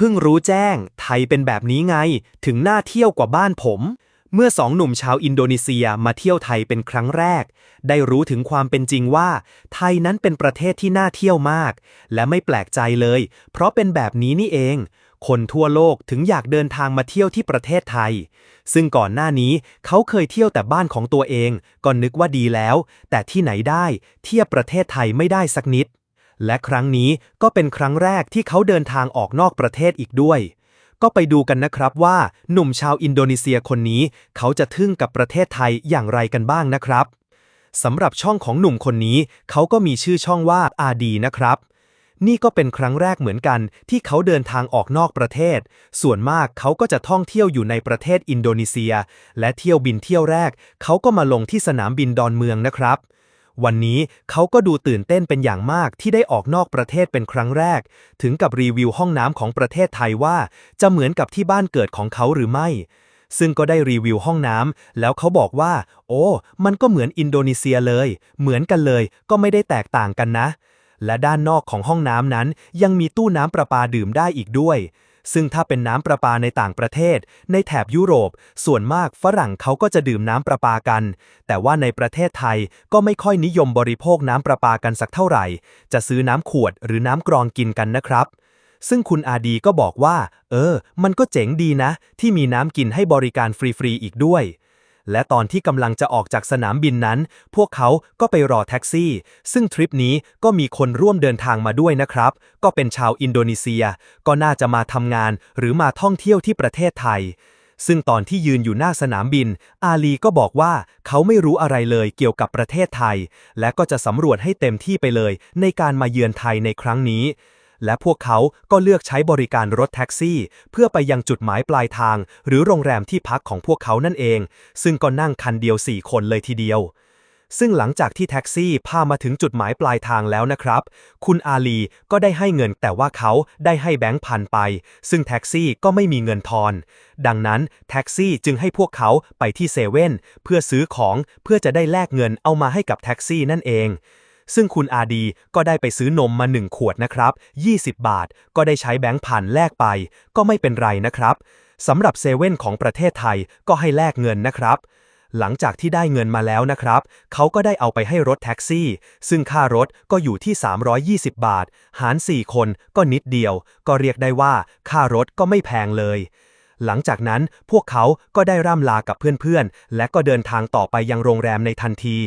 เพิ่งรู้แจ้ง ไทยเป็นแบบนี้ไง ถึงน่าเที่ยวกว่าบ้านผม เมื่อสองหนุ่มชาวอินโดนีเซียมาเที่ยวไทยเป็นครั้งแรก ได้รู้ถึงความเป็นจริงว่า ไทยนั้นเป็นประเทศที่น่าเที่ยวมาก และไม่แปลกใจเลย เพราะเป็นแบบนี้นี่เอง คนทั่วโลกถึงอยากเดินทางมาเที่ยวที่ประเทศไทย ซึ่งก่อนหน้านี้เขาเคยเที่ยวแต่บ้านของตัวเองก็นึกว่าดีแล้ว แต่ที่ไหนได้ เทียบประเทศไทยไม่ได้สักนิด และครั้งนี้ก็เป็นครั้งแรกที่เขาเดินทางออกนอกประเทศอีกด้วย ก็ไปดูกันนะครับว่าหนุ่มชาวอินโดนีเซียคนนี้ เขาจะทึ่งกับประเทศไทยอย่างไรกันบ้างนะครับสำหรับช่องของหนุ่มคนนี้ เขาก็มีชื่อช่องว่าอาดีนะครับนี่ก็เป็นครั้งแรกเหมือนกันที่เขาเดินทางออกนอกประเทศ ส่วนมากเขาก็จะท่องเที่ยวอยู่ในประเทศอินโดนีเซีย และเที่ยวบินเที่ยวแรก เขาก็มาลงที่สนามบินดอนเมืองนะครับ วันนี้เขาก็ดูตื่นเต้นเป็นอย่างมากที่ได้ออกนอกประเทศเป็นครั้งแรก ถึงกับรีวิวห้องน้ำของประเทศไทยว่า จะเหมือนกับที่บ้านเกิดของเขาหรือไม่ ซึ่งก็ได้รีวิวห้องน้ำแล้วเขาบอกว่า โอ้ มันก็เหมือนอินโดนีเซียเลย เหมือนกันเลย ก็ไม่ได้แตกต่างกันนะ และด้านนอกของห้องน้ำนั้น ยังมีตู้น้ำประปาดื่มได้อีกด้วย ซึ่งถ้าเป็นน้ำประปาในต่างประเทศ ในแถบยุโรป ส่วนมากฝรั่งเขาก็จะดื่มน้ำประปากัน แต่ว่าในประเทศไทยก็ไม่ค่อยนิยมบริโภคน้ำประปากันสักเท่าไหร่ จะซื้อน้ำขวดหรือน้ำกรองกินกันนะครับซึ่งคุณอาดีก็บอกว่า เออ มันก็เจ๋งดีนะ ที่มีน้ำกินให้บริการฟรี ๆ อีกด้วย และตอนที่กำลังจะออกจากสนามบินนั้น พวกเขาก็ไปรอแท็กซี่ ซึ่งทริปนี้ก็มีคนร่วมเดินทางมาด้วยนะครับ ก็เป็นชาวอินโดนีเซีย ก็น่าจะมาทำงานหรือมาท่องเที่ยวที่ประเทศไทย ซึ่งตอนที่ยืนอยู่หน้าสนามบิน อาลีก็บอกว่าเขาไม่รู้อะไรเลยเกี่ยวกับประเทศไทย และก็จะสำรวจให้เต็มที่ไปเลยในการมาเยือนไทยในครั้งนี้ และพวกเขาก็เลือกใช้บริการรถแท็กซี่ เพื่อไปยังจุดหมายปลายทาง หรือโรงแรมที่พักของพวกเขานั่นเอง ซึ่งก็นั่งคันเดียว 4 คนเลยทีเดียว ซึ่งหลังจากที่แท็กซี่พามาถึงจุดหมายปลายทางแล้วนะครับ คุณอาลีก็ได้ให้เงินแต่ว่าเขาได้ให้แบงค์พันไป ซึ่งแท็กซี่ก็ไม่มีเงินทอน ดังนั้นแท็กซี่จึงให้พวกเขาไปที่เซเว่นเพื่อซื้อของเพื่อจะได้แลกเงินเอามาให้กับแท็กซี่นั่นเอง ซึ่งคุณอาดีก็ได้ไปซื้อนมมา 1 ขวดนะครับ 20 บาท ก็ได้ใช้แบงค์พันแลกไป ก็ไม่เป็นไรนะครับ สำหรับเซเว่นของประเทศไทยก็ให้แลกเงินนะครับ หลังจากที่ได้เงินมาแล้วนะครับ เขาก็ได้เอาไปให้รถแท็กซี่ ซึ่งค่ารถก็อยู่ที่ 320 บาท หาร 4 คนก็นิดเดียว ก็เรียกได้ว่าค่ารถก็ไม่แพงเลยหลังจากนั้นพวกเขาก็ได้ร่ำลากับเพื่อนๆ และก็เดินทางต่อไปยังโรงแรมในทันที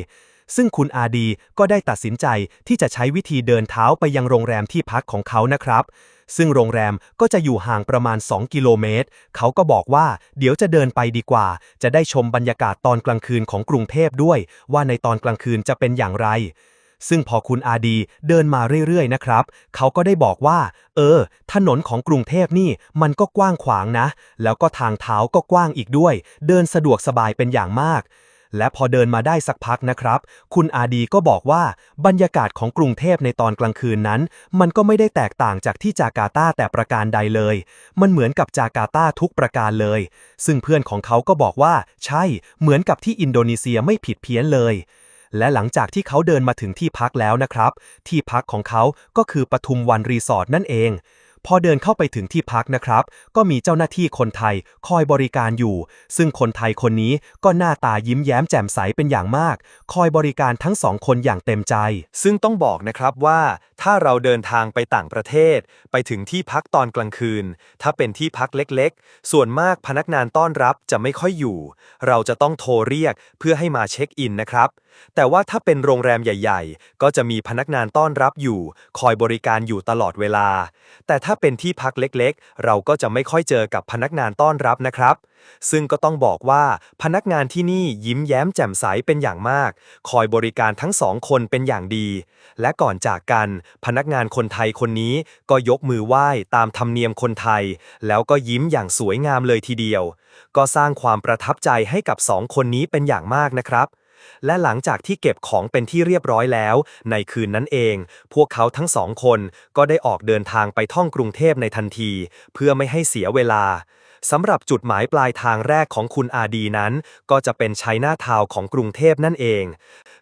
ซึ่งคุณอาดีก็ได้ตัดสินใจที่จะใช้วิธีเดินเท้าไปยังโรงแรมที่พักของเขานะครับ ซึ่งโรงแรมก็จะอยู่ห่างประมาณ 2 กิโลเมตร เขาก็บอกว่า เดี๋ยวจะเดินไปดีกว่า จะได้ชมบรรยากาศตอนกลางคืนของกรุงเทพด้วย ว่าในตอนกลางคืนจะเป็นอย่างไรซึ่งพอคุณอาดีเดินมาเรื่อยๆนะครับ เขาก็ได้บอกว่า เออ ถนนของกรุงเทพนี่มันก็กว้างขวางนะ แล้วก็ทางเท้าก็กว้างอีกด้วย เดินสะดวกสบายเป็นอย่างมาก และพอเดินมาได้สักพักนะครับ คุณอาดีก็บอกว่าบรรยากาศของกรุงเทพในตอนกลางคืนนั้น มันก็ไม่ได้แตกต่างจากที่จาการ์ตาแต่ประการใดเลย มันเหมือนกับจาการ์ตาทุกประการเลย ซึ่งเพื่อนของเขาก็บอกว่า ใช่ เหมือนกับที่อินโดนีเซียไม่ผิดเพี้ยนเลยและหลังจากที่เขาเดินมาถึงที่พักแล้วนะครับ ที่พักของเขาก็คือปทุมวันรีสอร์ทนั่นเอง พอเดินเข้าไปถึงที่พักนะครับ ก็มีเจ้าหน้าที่คนไทยคอยบริการอยู่ ซึ่งคนไทยคนนี้ก็หน้าตายิ้มแย้มแจ่มใสเป็นอย่างมาก คอยบริการทั้งสองคนอย่างเต็มใจ ซึ่งต้องบอกนะครับว่า ถ้าเราเดินทางไปต่างประเทศ ไปถึงที่พักตอนกลางคืน ถ้าเป็นที่พักเล็กๆ ส่วนมากพนักงานต้อนรับจะไม่ค่อยอยู่ เราจะต้องโทรเรียกเพื่อให้มาเช็คอินนะครับแต่ว่าถ้าเป็นโรงแรมใหญ่ ๆ ก็จะมีพนักงานต้อนรับอยู่ คอยบริการอยู่ตลอดเวลา แต่ถ้าเป็นที่พักเล็กๆ เราก็จะไม่ค่อยเจอกับพนักงานต้อนรับนะครับ ซึ่งก็ต้องบอกว่าพนักงานที่นี่ยิ้มแย้มแจ่มใสเป็นอย่างมาก คอยบริการทั้งสองคนเป็นอย่างดี และก่อนจากกัน พนักงานคนไทยคนนี้ก็ยกมือไหว้ตามธรรมเนียมคนไทย แล้วก็ยิ้มอย่างสวยงามเลยทีเดียว ก็สร้างความประทับใจให้กับสองคนนี้เป็นอย่างมากนะครับ และหลังจากที่เก็บของเป็นที่เรียบร้อยแล้ว ในคืนนั้นเอง พวกเขาทั้งสองคนก็ได้ออกเดินทางไปท่องกรุงเทพในทันที เพื่อไม่ให้เสียเวลาสำหรับจุดหมายปลายทางแรกของคุณอาดีนั้น ก็จะเป็นชัยนาทาวของกรุงเทพนั่นเอง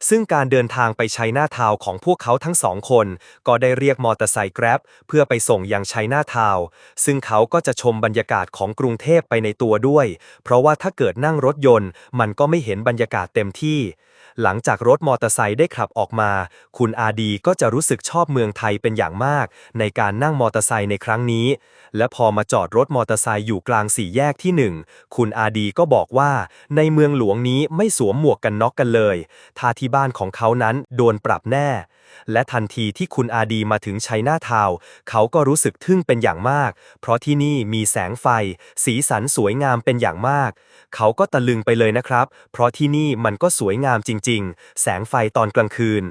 ซึ่งการเดินทางไปชัยนาทาวของพวกเขาทั้งสองคน ก็ได้เรียกมอเตอร์ไซค์แกร็บเพื่อไปส่งยังชัยนาทาว ซึ่งเขาก็จะชมบรรยากาศของกรุงเทพไปในตัวด้วย เพราะว่าถ้าเกิดนั่งรถยนต์ มันก็ไม่เห็นบรรยากาศเต็มที่ หลังจากรถมอเตอร์ไซค์ได้ขับออกมา คุณอาดีก็จะรู้สึกชอบเมืองไทยเป็นอย่างมาก ในการนั่งมอเตอร์ไซค์ในครั้งนี้ และพอมาจอดรถมอเตอร์ไซค์อยู่กลางสี่แยกที่หนึ่งคุณอาดีก็บอกว่า ในเมืองหลวงนี้ไม่สวมหมวกกันน็อกกันเลย ถ้าที่บ้านของเขานั้นโดนปรับแน่ และทันทีที่คุณอาดีมาถึงชัยนาทาว เขาก็รู้สึกทึ่งเป็นอย่างมาก เพราะที่นี่มีแสงไฟ สีสันสวยงามเป็นอย่างมาก เขาก็ตะลึงไปเลยนะครับ เพราะที่นี่มันก็สวยงามจริง ๆ แสงไฟตอนกลางคืน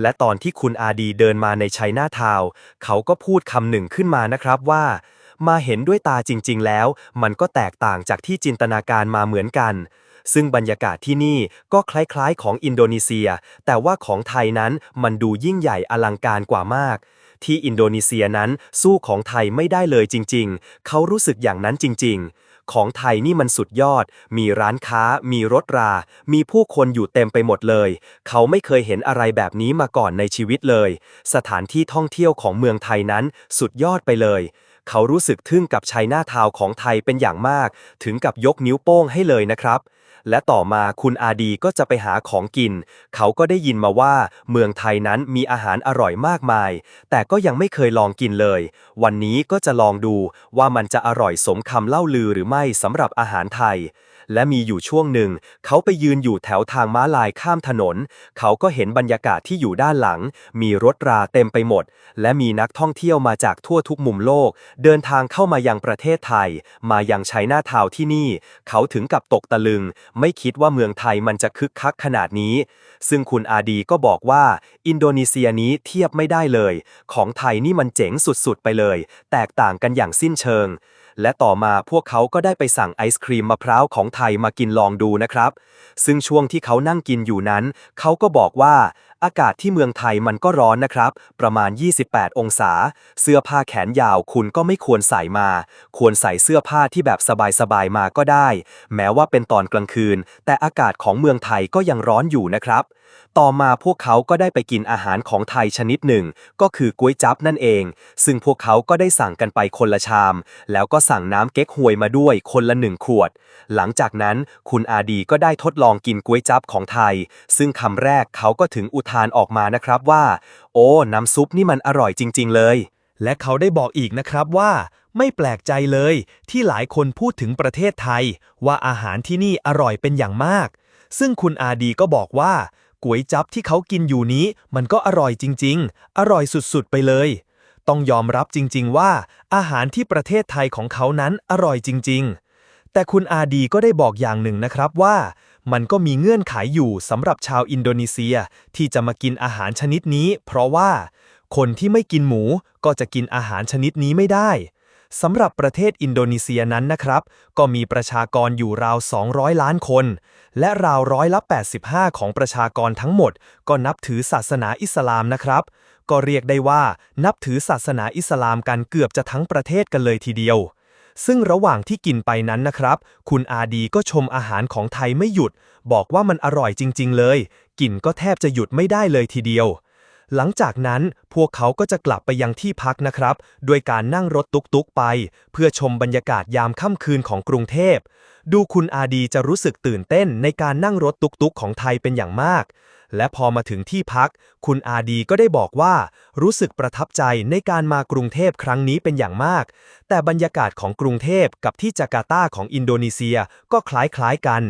และตอนที่คุณอาดีเดินมาในชัยนาทาว เขาก็พูดคำหนึ่งขึ้นมานะครับว่ามาเห็นด้วยตาจริง ๆ แล้ว มันก็แตกต่างจากที่จินตนาการมาเหมือนกัน ซึ่งบรรยากาศที่นี่ก็คล้ายๆของอินโดนีเซีย แต่ว่าของไทยนั้นมันดูยิ่งใหญ่อลังการกว่ามาก ที่อินโดนีเซียนั้นสู้ของไทยไม่ได้เลยจริง ๆ เขารู้สึกอย่างนั้นจริง ๆของไทยนี่มันสุดยอด มีร้านค้า มีรถรา มีผู้คนอยู่เต็มไปหมดเลย เขาไม่เคยเห็นอะไรแบบนี้มาก่อนในชีวิตเลย สถานที่ท่องเที่ยวของเมืองไทยนั้นสุดยอดไปเลย เขารู้สึกทึ่งกับชัยหน้าทาวของไทยเป็นอย่างมาก ถึงกับยกนิ้วโป้งให้เลยนะครับ และต่อมาคุณอาดีก็จะไปหาของกิน เขาก็ได้ยินมาว่า เมืองไทยนั้นมีอาหารอร่อยมากมาย แต่ก็ยังไม่เคยลองกินเลย วันนี้ก็จะลองดูว่ามันจะอร่อยสมคำเล่าลือหรือไม่สำหรับอาหารไทย และมีอยู่ช่วงหนึ่ง เขาไปยืนอยู่แถวทางม้าลายข้ามถนน เขาก็เห็นบรรยากาศที่อยู่ด้านหลัง มีรถราเต็มไปหมด และมีนักท่องเที่ยวมาจากทั่วทุกมุมโลก เดินทางเข้ามายังประเทศไทย มายังชัยนาทาวที่นี่ เขาถึงกับตกตะลึง ไม่คิดว่าเมืองไทยมันจะคึกคักขนาดนี้ ซึ่งคุณอาดีก็บอกว่า อินโดนีเซียนี้เทียบไม่ได้เลย ของไทยนี่มันเจ๋งสุดๆไปเลย แตกต่างกันอย่างสิ้นเชิง และต่อมาพวกเขาก็ได้ไปสั่งไอศครีมมะพร้าวของไทยมากินลองดูนะครับ ซึ่งช่วงที่เขานั่งกินอยู่นั้น เขาก็บอกว่า อากาศที่เมืองไทยมันก็ร้อนนะครับ ประมาณ 28 องศา เสื้อผ้าแขนยาวคุณก็ไม่ควรใส่มา ควรใส่เสื้อผ้าที่แบบสบายๆมาก็ได้ แม้ว่าเป็นตอนกลางคืน แต่อากาศของเมืองไทยก็ยังร้อนอยู่นะครับ ต่อมาพวกเขาก็ได้ไปกินอาหารของไทยชนิดหนึ่ง ก็คือก๋วยจั๊บนั่นเอง ซึ่งพวกเขาก็ได้สั่งกันไปคนละชาม แล้วก็สั่งน้ำเก๊กฮวยมาด้วยคนละหนึ่งขวด หลังจากนั้นคุณอาดีก็ได้ทดลองกินก๋วยจั๊บของไทย ซึ่งคำแรกเขาก็ถึงอุทานออกมานะครับว่า โอ้น้ำซุปนี่มันอร่อยจริง ๆ เลย และเขาได้บอกอีกนะครับว่าไม่แปลกใจเลยที่หลายคนพูดถึงประเทศไทย ว่าอาหารที่นี่อร่อยเป็นอย่างมาก ซึ่งคุณอาดีก็บอกว่า ก๋วยจั๊บที่เขากินอยู่นี้ มันก็อร่อยจริง ๆ อร่อยสุดๆ ไปเลย ต้องยอมรับจริง ๆ ว่า อาหารที่ประเทศไทยของเขานั้นอร่อยจริง ๆ แต่คุณอาดีก็ได้บอกอย่างหนึ่งนะครับว่า มันก็มีเงื่อนไขอยู่สำหรับชาวอินโดนีเซียที่จะมากินอาหารชนิดนี้ เพราะว่า คนที่ไม่กินหมูก็จะกินอาหารชนิดนี้ไม่ได้ สำหรับประเทศอินโดนีเซียนั้นนะครับ ก็มีประชากรอยู่ราว 200 ล้านคน และราวร้อยละ 85 ของประชากรทั้งหมด ก็นับถือศาสนาอิสลามนะครับ ก็เรียกได้ว่านับถือศาสนาอิสลามกันเกือบจะทั้งประเทศกันเลยทีเดียว ซึ่งระหว่างที่กินไปนั้นนะครับ คุณอาดีก็ชมอาหารของไทยไม่หยุด บอกว่ามันอร่อยจริง ๆ เลยกลิ่นก็แทบจะหยุดไม่ได้เลยทีเดียว หลังจากนั้นพวกเขาก็จะกลับไปยังที่พักนะครับด้วยการนั่งรถตุกๆไป เพื่อชมบรรยากาศยามค่ำคืนของกรุงเทพ ดูคุณอาดีจะรู้สึกตื่นเต้นในการนั่งรถตุกๆของไทยเป็นอย่างมาก และพอมาถึงที่พัก คุณอาดีก็ได้บอกว่า รู้สึกประทับใจในการมากรุงเทพครั้งนี้เป็นอย่างมาก แต่บรรยากาศของกรุงเทพกับที่จาการ์ตาของอินโดนีเซียก็คล้ายๆกัน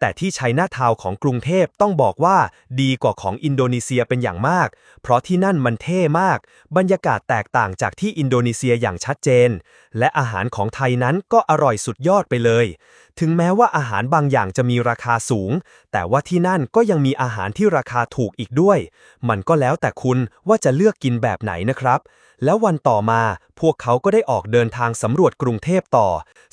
แต่ที่ชัยนาทาวน์ของกรุงเทพต้องบอกว่าดีกว่าของอินโดนีเซียเป็นอย่างมาก เพราะที่นั่นมันเท่มาก บรรยากาศแตกต่างจากที่อินโดนีเซียอย่างชัดเจน และอาหารของไทยนั้นก็อร่อยสุดยอดไปเลย ถึงแม้ว่าอาหารบางอย่างจะมีราคาสูง แต่ว่าที่นั่นก็ยังมีอาหารที่ราคาถูกอีกด้วย มันก็แล้วแต่คุณว่าจะเลือกกินแบบไหนนะครับ แล้ววันต่อมาพวกเขาก็ได้ออกเดินทางสำรวจกรุงเทพต่อ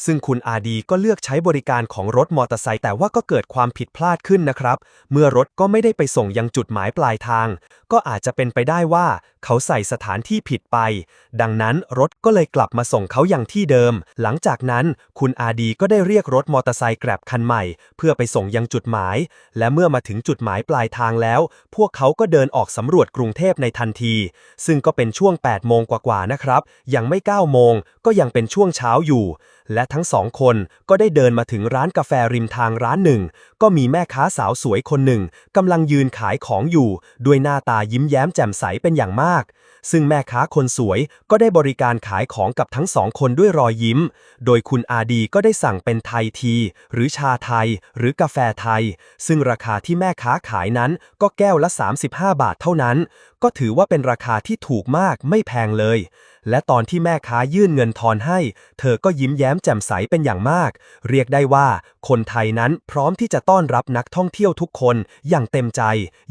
ซึ่งคุณอาดีก็เลือกใช้บริการของรถมอเตอร์ไซค์แต่ว่าก็เกิดความผิดพลาดขึ้นนะครับ เมื่อรถก็ไม่ได้ไปส่งยังจุดหมายปลายทาง ก็อาจจะเป็นไปได้ว่า เขาใส่สถานที่ผิดไป ดังนั้นรถก็เลยกลับมาส่งเขาอย่างที่เดิม หลังจากนั้นคุณอาดีก็ได้เรียกรถมอเตอร์ไซค์แกร็บคันใหม่ เพื่อไปส่งยังจุดหมาย และเมื่อมาถึงจุดหมายปลายทางแล้ว พวกเขาก็เดินออกสำรวจกรุงเทพในทันที ซึ่งก็เป็นช่วง8โมงกว่าๆนะครับ ยังไม่ 9 โมงก็ยังเป็นช่วงเช้าอยู่ และทั้งสองคนก็ได้เดินมาถึงร้านกาแฟริมทางร้านหนึ่ง ก็มีแม่ค้าสาวสวยคนหนึ่งกำลังยืนขายของอยู่ ด้วยหน้าตายิ้มแย้มแจ่มใสเป็นอย่างมาก ซึ่งแม่ค้าคนสวยก็ได้บริการขายของกับทั้งสองคนด้วยรอยยิ้ม โดยคุณอาดีก็ได้สั่งเป็นไทยที หรือชาไทย หรือกาแฟไทย ซึ่งราคาที่แม่ค้าขายนั้นก็แก้วละ 35 บาทเท่านั้น ก็ถือว่าเป็นราคาที่ถูกมากไม่แพงเลย และตอนที่แม่ค้ายื่นเงินทอนให้ เธอก็ยิ้มแย้มแจ่มใสเป็นอย่างมาก เรียกได้ว่า คนไทยนั้นพร้อมที่จะต้อนรับนักท่องเที่ยวทุกคน อย่างเต็มใจ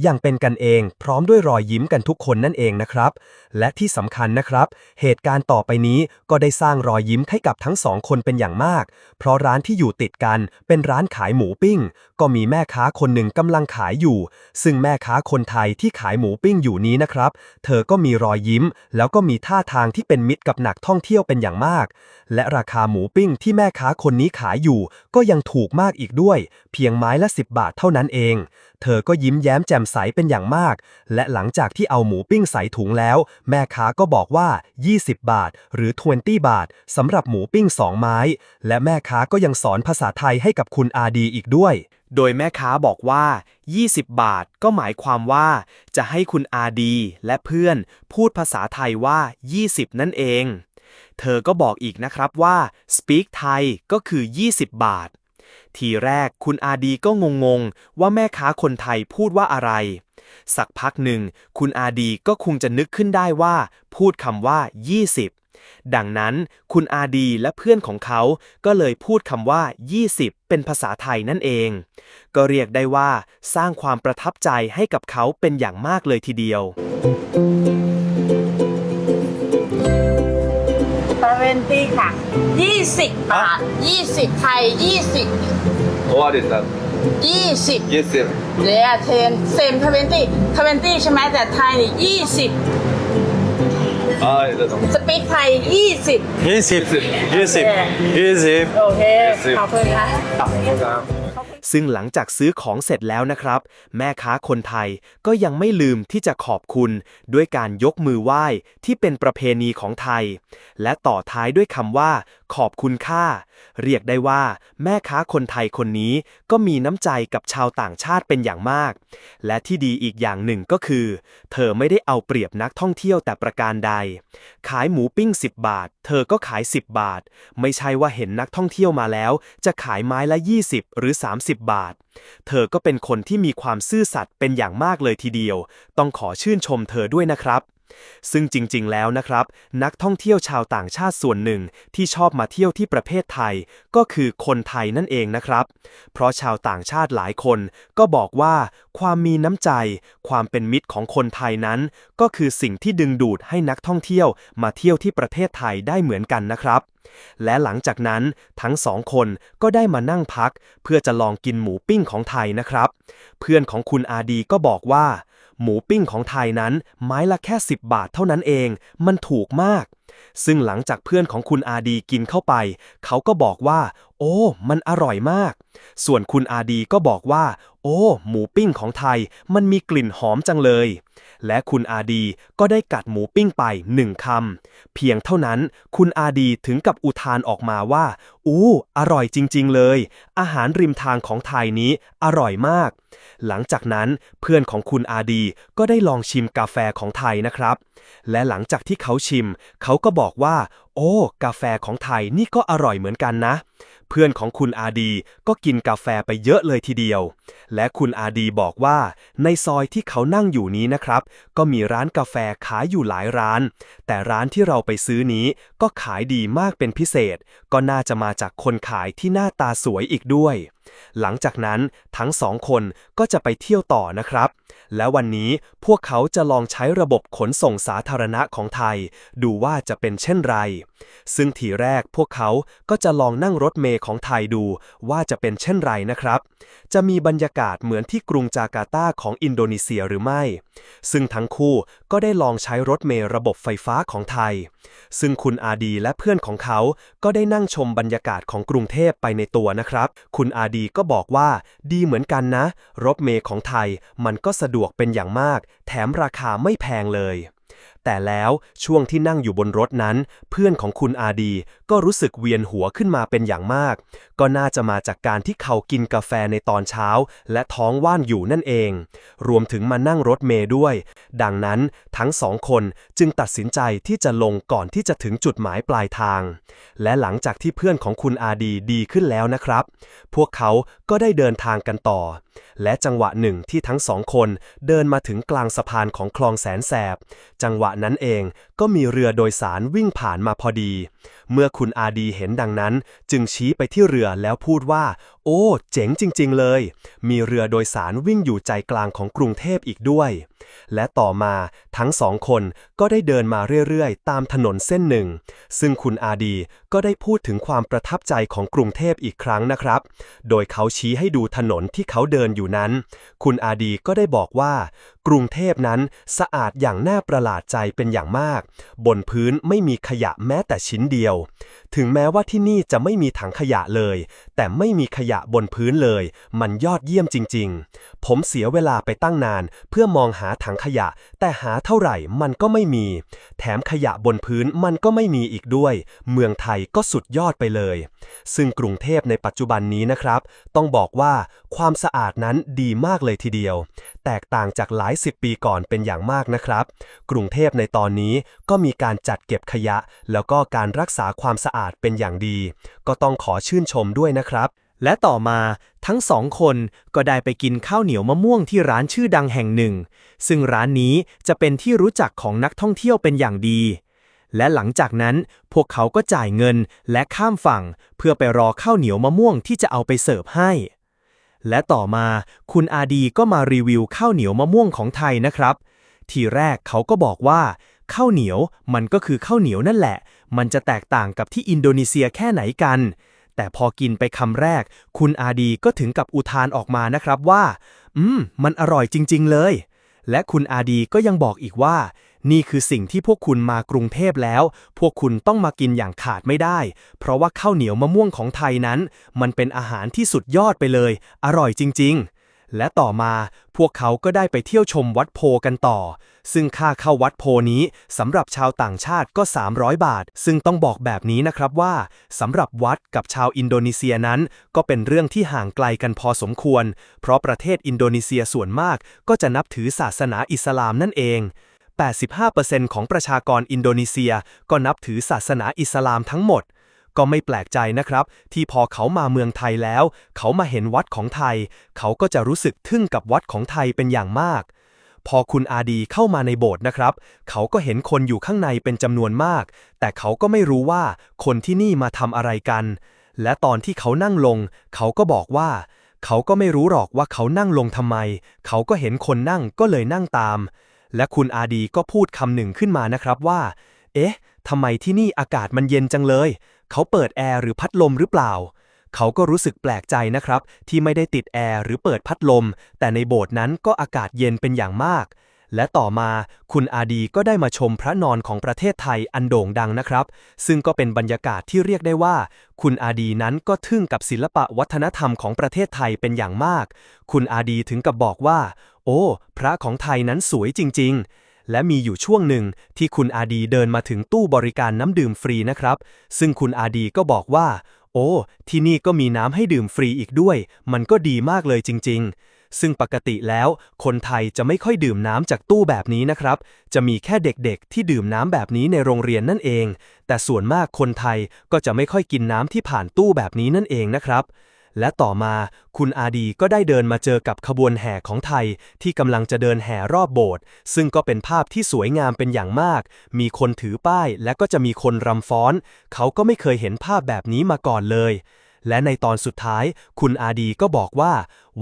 อย่างเป็นกันเอง พร้อมด้วยรอยยิ้มกันทุกคนนั่นเองนะครับ และที่สำคัญนะครับ เหตุการณ์ต่อไปนี้ก็ได้สร้างรอยยิ้มให้กับทั้งสองคนเป็นอย่างมาก เพราะร้านที่อยู่ติดกันเป็นร้านขายหมูปิ้ง ก็มีแม่ค้าคนหนึ่งกำลังขายอยู่ ซึ่งแม่ค้าคนไทยที่ขายหมูปิ้งอยู่นี้นะครับ เธอก็มีรอยยิ้ม แล้วก็มีท่าทางที่เป็นมิตรกับนักท่องเที่ยวเป็นอย่างมาก และราคาหมูปิ้งที่แม่ค้าคนนี้ขายอยู่ ก็ยังถูกมากอีกด้วย เพียงไม้ละ 10 บาทเท่านั้นเอง เธอก็ยิ้มแย้มแจ่มใสเป็นอย่างมาก และหลังจากที่เอาหมูปิ้งใส่ถุงแล้ว แม่ค้าก็บอกว่า 20 บาท หรือ 20 บาทสำหรับหมูปิ้ง2ไม้ และแม่ค้าก็ยังสอนภาษาไทยให้กับคุณอาดีอีกด้วยโดยแม่ค้าบอกว่า 20 บาทก็หมายความว่า จะให้คุณอาดีและเพื่อนพูดภาษาไทยว่า 20 นั่นเอง เธอก็บอกอีกนะครับว่า speak ไทยก็คือ 20 บาท ทีแรกคุณอาดีก็งงๆ ว่าแม่ค้าคนไทยพูดว่าอะไร สักพักหนึ่ง คุณอาดีก็คงจะนึกขึ้นได้ว่า พูดคำว่า 20 ดังนั้นคุณอาดีและเพื่อนของเขาก็เลยพูดคำว่า 20 เป็นภาษาไทยนั่นเอง ก็เรียกได้ว่าสร้างความประทับใจให้กับเขาเป็นอย่างมากเลยทีเดียวเซเวนตี้ค่ะยี่สิบบาทยี่สิบไทยยี่สิบ What is that? ยี่สิบ Yes, sir. เดียเทนเซมทเวนตี้ทเวนตี้ใช่ไหมแต่ไทยนี่ ยี่สิบ Ah, that's สปีกไทยยี่สิบ20 20 20โอเคสิบขอบคุณค่ะซึ่งหลังจากซื้อของเสร็จแล้วนะครับ แม่ค้าคนไทยก็ยังไม่ลืมที่จะขอบคุณ ด้วยการยกมือไหว้ที่เป็นประเพณีของไทย และต่อท้ายด้วยคำว่าขอบคุณค่า เรียกได้ว่า แม่ค้าคนไทยคนนี้ก็มีน้ำใจกับชาวต่างชาติเป็นอย่างมาก และที่ดีอีกอย่างหนึ่งก็คือ เธอไม่ได้เอาเปรียบนักท่องเที่ยวแต่ประการใด ขายหมูปิ้ง 10 บาท เธอก็ขาย 10 บาท ไม่ใช่ว่าเห็นนักท่องเที่ยวมาแล้ว จะขายไม้ละ 20 หรือ 30 บาท เธอก็เป็นคนที่มีความซื่อสัตย์เป็นอย่างมากเลยทีเดียว ต้องขอชื่นชมเธอด้วยนะครับ ซึ่งจริง ๆ แล้วนะครับ นักท่องเที่ยวชาวต่างชาติส่วนหนึ่งที่ชอบมาเที่ยวที่ประเทศไทย ก็คือคนไทยนั่นเองนะครับ เพราะชาวต่างชาติหลายคนก็บอกว่าความมีน้ำใจ ความเป็นมิตรของคนไทยนั้น ก็คือสิ่งที่ดึงดูดให้นักท่องเที่ยวมาเที่ยวที่ประเทศไทยได้เหมือนกันนะครับ และหลังจากนั้นทั้งสองคนก็ได้มานั่งพัก เพื่อจะลองกินหมูปิ้งของไทยนะครับ เพื่อนของคุณอาดีก็บอกว่า หมูปิ้งของไทยนั้นไม้ละแค่ 10 บาทเท่านั้นเอง มันถูกมาก ซึ่งหลังจากเพื่อนของคุณอาดีกินเข้าไป เขาก็บอกว่า โอ้ มันอร่อยมาก ส่วนคุณอาดีก็บอกว่า โอ้ หมูปิ้งของไทย มันมีกลิ่นหอมจังเลย และคุณอาดีก็ได้กัดหมูปิ้งไปหนึ่งคำ เพียงเท่านั้นคุณอาดีถึงกับอุทานออกมาว่า อู้ อร่อยจริง ๆ เลย อาหารริมทางของไทยนี้อร่อยมาก หลังจากนั้นเพื่อนของคุณอาดีก็ได้ลองชิมกาแฟของไทยนะครับ และหลังจากที่เขาชิม เขาก็บอกว่า โอ้ กาแฟของไทยนี่ก็อร่อยเหมือนกันนะ เพื่อนของคุณอาดีก็กินกาแฟไปเยอะเลยทีเดียว และคุณอาดีบอกว่า ในซอยที่เขานั่งอยู่นี้นะครับ ก็มีร้านกาแฟขายอยู่หลายร้าน แต่ร้านที่เราไปซื้อนี้ก็ขายดีมากเป็นพิเศษ ก็น่าจะมาจากคนขายที่หน้าตาสวยอีกด้วย หลังจากนั้นทั้งสองคนก็จะไปเที่ยวต่อนะครับ และวันนี้พวกเขาจะลองใช้ระบบขนส่งสาธารณะของไทย ดูว่าจะเป็นเช่นไรซึ่งทีแรกพวกเขาก็จะลองนั่งรถเมล์ของไทยดูว่าจะเป็นเช่นไรนะครับ จะมีบรรยากาศเหมือนที่กรุงจาการ์ตาของอินโดนีเซียหรือไม่ ซึ่งทั้งคู่ก็ได้ลองใช้รถเมล์ระบบไฟฟ้าของไทย ซึ่งคุณอาดีและเพื่อนของเขาก็ได้นั่งชมบรรยากาศของกรุงเทพไปในตัวนะครับ คุณอาดีก็บอกว่าดีเหมือนกันนะ รถเมล์ของไทยมันก็สะดวกเป็นอย่างมาก แถมราคาไม่แพงเลย แต่แล้วช่วงที่นั่งอยู่บนรถนั้น เพื่อนของคุณอาดี ก็รู้สึกเวียนหัวขึ้นมาเป็นอย่างมาก ก็น่าจะมาจากการที่เขากินกาแฟในตอนเช้า และท้องว่างอยู่นั่นเอง รวมถึงมานั่งรถเมล์ด้วย ดังนั้นทั้งสองคนจึงตัดสินใจที่จะลงก่อนที่จะถึงจุดหมายปลายทาง และหลังจากที่เพื่อนของคุณอาดีดีขึ้นแล้วนะครับ พวกเขาก็ได้เดินทางกันต่อ และจังหวะหนึ่งที่ทั้งสองคนเดินมาถึงกลางสะพานของคลองแสนแสบ จังหวะนั้นเอง ก็มีเรือโดยสารวิ่งผ่านมาพอดี เมื่อคุณอาดีเห็นดังนั้น จึงชี้ไปที่เรือแล้วพูดว่า โอ้ เจ๋งจริง ๆ เลย มีเรือโดยสารวิ่งอยู่ใจกลางของกรุงเทพอีกด้วย และต่อมาทั้งสองคนก็ได้เดินมาเรื่อยๆ ตามถนนเส้นหนึ่ง ซึ่งคุณอาดีก็ได้พูดถึงความประทับใจของกรุงเทพอีกครั้งนะครับ โดยเขาชี้ให้ดูถนนที่เขาเดินอยู่นั้น คุณอาดีก็ได้บอกว่า กรุงเทพนั้นสะอาดอย่างน่าประหลาดใจเป็นอย่างมาก บนพื้นไม่มีขยะแม้แต่ชิ้นเดียวว ถึงแม้ว่าที่นี่จะไม่มีถังขยะเลย แต่ไม่มีขยะบนพื้นเลย มันยอดเยี่ยมจริง ๆ ผมเสียเวลาไปตั้งนาน เพื่อมองหาถังขยะ แต่หาเท่าไหร่มันก็ไม่มี แถมขยะบนพื้นมันก็ไม่มีอีกด้วย เมืองไทยก็สุดยอดไปเลย ซึ่งกรุงเทพในปัจจุบันนี้นะครับ ต้องบอกว่าความสะอาดนั้นดีมากเลยทีเดียว แตกต่างจากหลายสิบปีก่อนเป็นอย่างมากนะครับ กรุงเทพในตอนนี้ก็มีการจัดเก็บขยะ แล้วก็การรักษาความสะอาดเป็นอย่างดี ก็ต้องขอชื่นชมด้วยนะครับและต่อมาทั้งสองคนก็ได้ไปกินข้าวเหนียวมะม่วงที่ร้านชื่อดังแห่งหนึ่ง ซึ่งร้านนี้จะเป็นที่รู้จักของนักท่องเที่ยวเป็นอย่างดี และหลังจากนั้นพวกเขาก็จ่ายเงินและข้ามฝั่ง เพื่อไปรอข้าวเหนียวมะม่วงที่จะเอาไปเสิร์ฟให้ และต่อมาคุณอาดีก็มารีวิวข้าวเหนียวมะม่วงของไทยนะครับ ทีแรกเขาก็บอกว่า ข้าวเหนียวมันก็คือข้าวเหนียวนั่นแหละ มันจะแตกต่างกับที่อินโดนีเซียแค่ไหนกัน แต่พอกินไปคำแรก คุณอาดีก็ถึงกับอุทานออกมานะครับว่า อืม มันอร่อยจริง ๆ เลยและคุณอาดีก็ยังบอกอีกว่า นี่คือสิ่งที่พวกคุณมากรุงเทพแล้ว พวกคุณต้องมากินอย่างขาดไม่ได้ เพราะว่าข้าวเหนียวมะม่วงของไทยนั้น มันเป็นอาหารที่สุดยอดไปเลย อร่อยจริง ๆ และต่อมาพวกเขาก็ได้ไปเที่ยวชมวัดโพกันต่อ ซึ่งค่าเข้าวัดโพนี้สำหรับชาวต่างชาติก็ 300 บาท ซึ่งต้องบอกแบบนี้นะครับว่าสำหรับวัดกับชาวอินโดนีเซียนั้น ก็เป็นเรื่องที่ห่างไกลกันพอสมควร เพราะประเทศอินโดนีเซียส่วนมากก็จะนับถือศาสนาอิสลามนั่นเอง 85%ของประชากรอินโดนีเซียก็นับถือศาสนาอิสลามทั้งหมด ก็ไม่แปลกใจนะครับ ที่พอเขามาเมืองไทยแล้ว เขามาเห็นวัดของไทย เขาก็จะรู้สึกทึ่งกับวัดของไทยเป็นอย่างมาก พอคุณอาดีเข้ามาในโบสถ์นะครับ เขาก็เห็นคนอยู่ข้างในเป็นจำนวนมาก แต่เขาก็ไม่รู้ว่าคนที่นี่มาทำอะไรกัน และตอนที่เขานั่งลง เขาก็บอกว่าเขาก็ไม่รู้หรอกว่าเขานั่งลงทำไม เขาก็เห็นคนนั่งก็เลยนั่งตาม และคุณอาดีก็พูดคำหนึ่งขึ้นมานะครับว่า เอ๊ะทำไมที่นี่อากาศมันเย็นจังเลย เขาเปิดแอร์หรือพัดลมหรือเปล่า เขาก็รู้สึกแปลกใจนะครับ ที่ไม่ได้ติดแอร์หรือเปิดพัดลม แต่ในโบสถ์นั้นก็อากาศเย็นเป็นอย่างมาก และต่อมาคุณอาดีก็ได้มาชมพระนอนของประเทศไทยอันโด่งดังนะครับ ซึ่งก็เป็นบรรยากาศที่เรียกได้ว่า คุณอาดีนั้นก็ทึ่งกับศิลปะวัฒนธรรมของประเทศไทยเป็นอย่างมาก คุณอาดีถึงกับบอกว่า โอ้ พระของไทยนั้นสวยจริง ๆ และมีอยู่ช่วงหนึ่งที่คุณอาดีเดินมาถึงตู้บริการน้ำดื่มฟรีนะครับ ซึ่งคุณอาดีก็บอกว่า โอ้ ที่นี่ก็มีน้ำให้ดื่มฟรีอีกด้วย มันก็ดีมากเลยจริง ๆซึ่งปกติแล้วคนไทยจะไม่ค่อยดื่มน้ำจากตู้แบบนี้นะครับ จะมีแค่เด็กๆ ที่ดื่มน้ำแบบนี้ในโรงเรียนนั่นเอง แต่ส่วนมากคนไทยก็จะไม่ค่อยกินน้ำที่ผ่านตู้แบบนี้นั่นเองนะครับ และต่อมาคุณอาดีก็ได้เดินมาเจอกับขบวนแห่ของไทยที่กำลังจะเดินแห่รอบโบสถ์ซึ่งก็เป็นภาพที่สวยงามเป็นอย่างมาก มีคนถือป้ายและก็จะมีคนรำฟ้อน เขาก็ไม่เคยเห็นภาพแบบนี้มาก่อนเลยและในตอนสุดท้าย คุณอาดีก็บอกว่า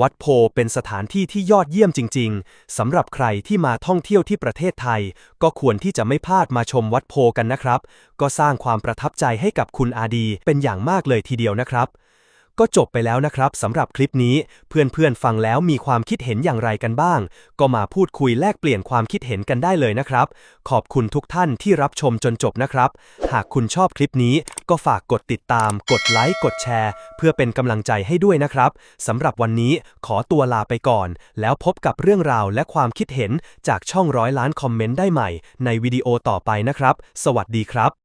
วัดโพเป็นสถานที่ที่ยอดเยี่ยมจริง ๆสำหรับใครที่มาท่องเที่ยวที่ประเทศไทย ก็ควรที่จะไม่พลาดมาชมวัดโพกันนะครับ ก็สร้างความประทับใจให้กับคุณอาดีเป็นอย่างมากเลยทีเดียวนะครับ ก็จบไปแล้วนะครับสำหรับคลิปนี้เพื่อนๆฟังแล้วมีความคิดเห็นอย่างไรกันบ้าง ก็มาพูดคุยแลกเปลี่ยนความคิดเห็นกันได้เลยนะครับ ขอบคุณทุกท่านที่รับชมจนจบนะครับ หากคุณชอบคลิปนี้ก็ฝากกดติดตาม กดไลค์กดแชร์ เพื่อเป็นกำลังใจให้ด้วยนะครับสำหรับวันนี้ขอตัวลาไปก่อน แล้วพบกับเรื่องราวและความคิดเห็นจากช่องร้อยล้านคอมเมนต์ได้ใหม่ ในวิดีโอต่อไปนะครับ สวัสดีครับ